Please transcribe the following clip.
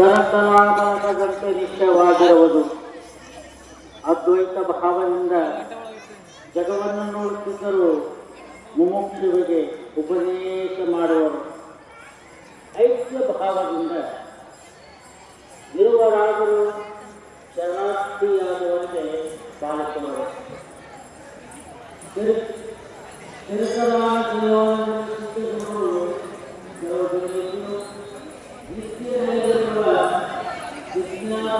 ಕರತಲಾಮಲಕದಂತೆ ನಿಷ್ಠವಾಗಿರುವುದು ಅದ್ವೈತ ಭಾವದಿಂದ ಜಗವನ್ನು ನೋಡುತ್ತಿದ್ದರೂ ಮುಮುಕ್ಷುವಿಗೆ ಉಪದೇಶ ಮಾಡುವರು. ಐಕ್ಯ ಭಾವದಿಂದ ಇರುವರಾದರೂ ಶರಣಾರ್ಥಿಯಾಗುವಂತೆ ಪಾಲಿಸುವರು ತಿರು